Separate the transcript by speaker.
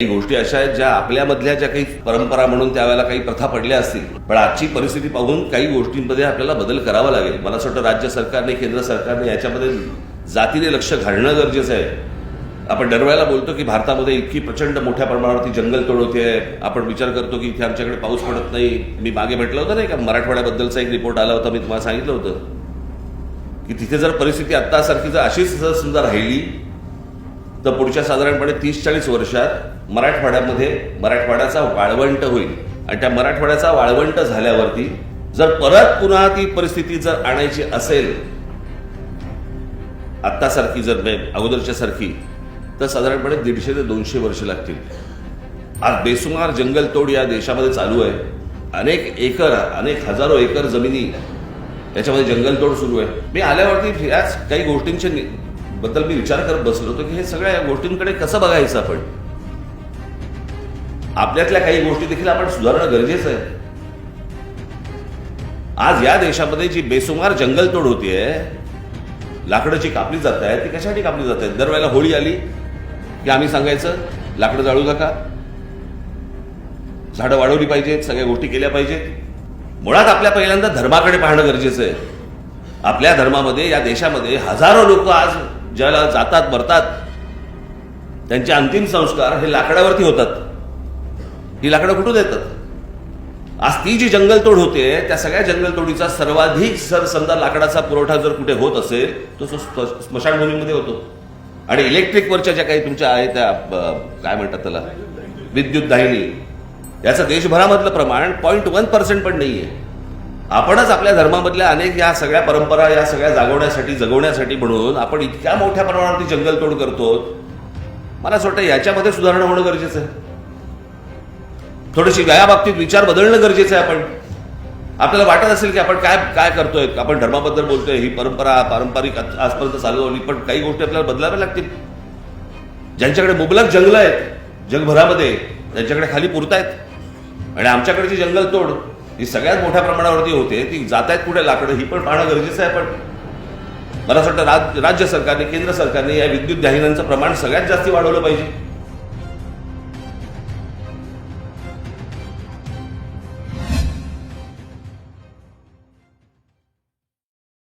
Speaker 1: काही गोष्टी अशा आहेत ज्या आपल्यामधल्या ज्या काही परंपरा म्हणून त्यावेळेला काही प्रथा पडल्या असतील. पण आजची परिस्थिती पाहून काही गोष्टींमध्ये आपल्याला बदल करावा लागेल. मला असं वाटतं राज्य सरकारने केंद्र सरकारने याच्यामध्ये जातीने लक्ष घालणं गरजेचं आहे. आपण दरवेळेला बोलतो की भारतामध्ये इतकी प्रचंड मोठ्या प्रमाणावरती जंगलतोड होते आपण विचार करतो की इथे आमच्याकडे पाऊस पडत नाही. मी मागे म्हटलं होतं नाही का मराठवाड्याबद्दलचा एक रिपोर्ट आला होता मी तुम्हाला सांगितलं होतं. की तिथे जर परिस्थिती आत्तासारखी जर अशीच जर समजा राहिली तर पुढच्या साधारणपणे तीस चाळीस वर्षात मराठवाड्यामध्ये मराठवाड्याचा वाळवंट होईल. आणि त्या मराठवाड्याचा वाळवंट झाल्यावरती जर परत पुन्हा ती परिस्थिती जर आणायची असेल आत्तासारखी जर अगोदरच्या सारखी तर साधारणपणे दीडशे ते दोनशे वर्ष लागतील. आज बेसुमार जंगलतोड या देशामध्ये चालू आहे. अनेक एकर अनेक हजारो एकर जमिनी याच्यामध्ये जंगलतोड सुरू आहे. मी आल्यावरती याच काही गोष्टींचे बद्दल मी विचार करत बसलो होतो की हे सगळ्या गोष्टींकडे कसं बघायचं आपण? आपल्यातल्या काही गोष्टी देखील आपण सुधारणं गरजेचं आहे. आज या देशामध्ये जी बेसुमार जंगलतोड होतीये लाकडं जी कापली जात आहे ती कशासाठी कापली जात आहे दरवेळेला होळी आली की आम्ही सांगायचं लाकडं जाळू नका. झाडं वाढवली पाहिजेत सगळ्या गोष्टी केल्या पाहिजेत. मुळात आपल्या पहिल्यांदा धर्माकडे पाहणं गरजेचं आहे. आपल्या धर्मामध्ये या देशामध्ये हजारो लोक आज ज्याला जातात मरतात त्यांचे अंतिम संस्कार हे लाकडावरती होतात. ही लाकडं कुठून येतात? आज ती जी जंगलतोड होते त्या सगळ्या जंगलतोडीचा सर्वाधिक सर समजा लाकडाचा पुरवठा जर कुठे होत असेल तो स्मशानभूमीमध्ये होतो. आणि इलेक्ट्रिकवरच्या ज्या काही तुमच्या आहेत त्या काय म्हणतात त्याला? विद्युत दाहिनी. याचं देशभरामधलं प्रमाण पॉईंट वन पर्सेंट पण नाही आहे आपणच आपल्या धर्मामधल्या अनेक या सगळ्या परंपरा या सगळ्या जागवण्यासाठी जगवण्यासाठी म्हणून आपण इतक्या मोठ्या प्रमाणावरती जंगलतोड करतो. मला असं वाटतं याच्यामध्ये सुधारणा होणं गरजेचं आहे. थोडीशी या बाबतीत विचार बदलणं गरजेचं आहे आपण. आपल्याला वाटत असेल की आपण काय काय करतोय आपण धर्माबद्दल बोलतोय ही परंपरा पारंपरिक आजपर्यंत चालू होती पण काही गोष्टी आपल्याला बदलाव्या लागतील. ज्यांच्याकडे मुबलक जंगल आहेत जगभरामध्ये त्यांच्याकडे खाली पुरतायत. आणि आमच्याकडची जंगलतोड ही सगळ्यात मोठ्या प्रमाणावरती होते ती जात आहेत कुठे लाकडं ही पण पाहणं गरजेचं आहे पण मला असं वाटतं राज- राज्य सरकारने केंद्र सरकारने या विद्युत दाहिन्यांचं प्रमाण सगळ्यात जास्ती वाढवलं पाहिजे.